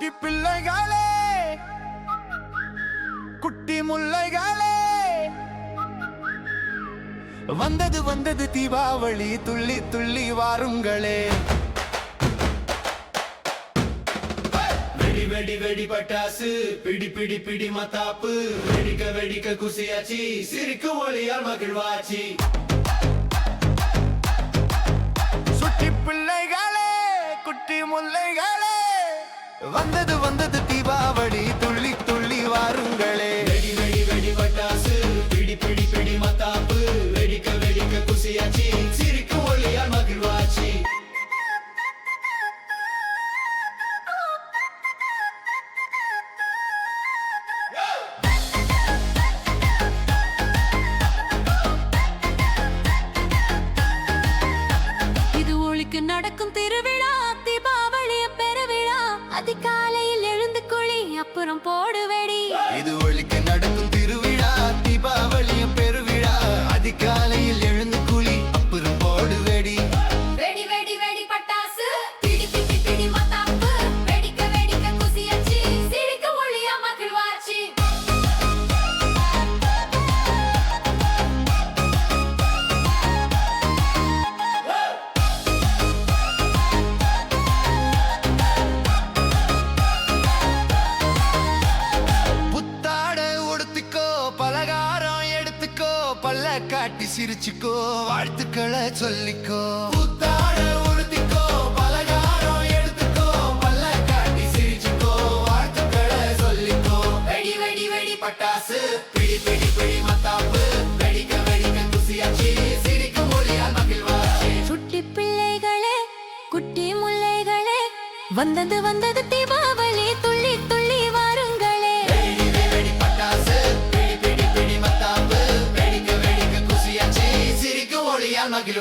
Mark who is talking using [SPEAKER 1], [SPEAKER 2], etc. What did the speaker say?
[SPEAKER 1] சுட்டி பிள்ளைகளே. குட்டி முல்லைகளே. வந்தது வந்தது தீபாவளி துள்ளி துள்ளி வாருங்களே.
[SPEAKER 2] வெடி வெடி வெடி பட்டாசு பிடி பிடி பிடி மத்தாப்பு. வெடிக்க வெடிக்க குசியாச்சி சிரிக்கும் ஒளியால் மகிழ்வாச்சி.
[SPEAKER 1] சுட்டி பிள்ளைகளே குட்டி முல்லைகளே. வந்தது வந்தது தீபாவளி துள்ளி துள்ளி வாருங்களே.
[SPEAKER 2] வெடி வெடி வெடி பட்டாசு பிடி பிடி பிடி மத்தாப்பு. வெடிக்க வெடிக்க குசியாச்சி சிரிக்கும் ஒளியால் மகிழ்வாச்சி.
[SPEAKER 3] நடக்கும் திருவிழா. அதிகாலையில் எழுந்து குழி அப்புறம் போடு வெடி
[SPEAKER 1] இது பல்ல காட்டி சிரிச்சுக்கோ வாழ்த்துக்களை சொல்லிக்கோ. புத்தாட உடுத்திக்கோ பலகாரம் எடுத்துக்கோ பல்ல காட்டி சிரிச்சுக்கோ வாழ்த்துக்களை சொல்லிக்கோ.
[SPEAKER 2] வெடி வெடி வெடி பட்டாசு பிடி பிடி பிடி மத்தாப்பு வெடிக்க வெடிக்க குசியாச்சி சிரிக்கும் ஒளியால் மகிழ்வாச்சி.
[SPEAKER 3] சுட்டி பிள்ளைகளே குட்டி முல்லைகளே வந்தது வந்தது தீபாவளி துள்ளி துள்ளி
[SPEAKER 2] பிடி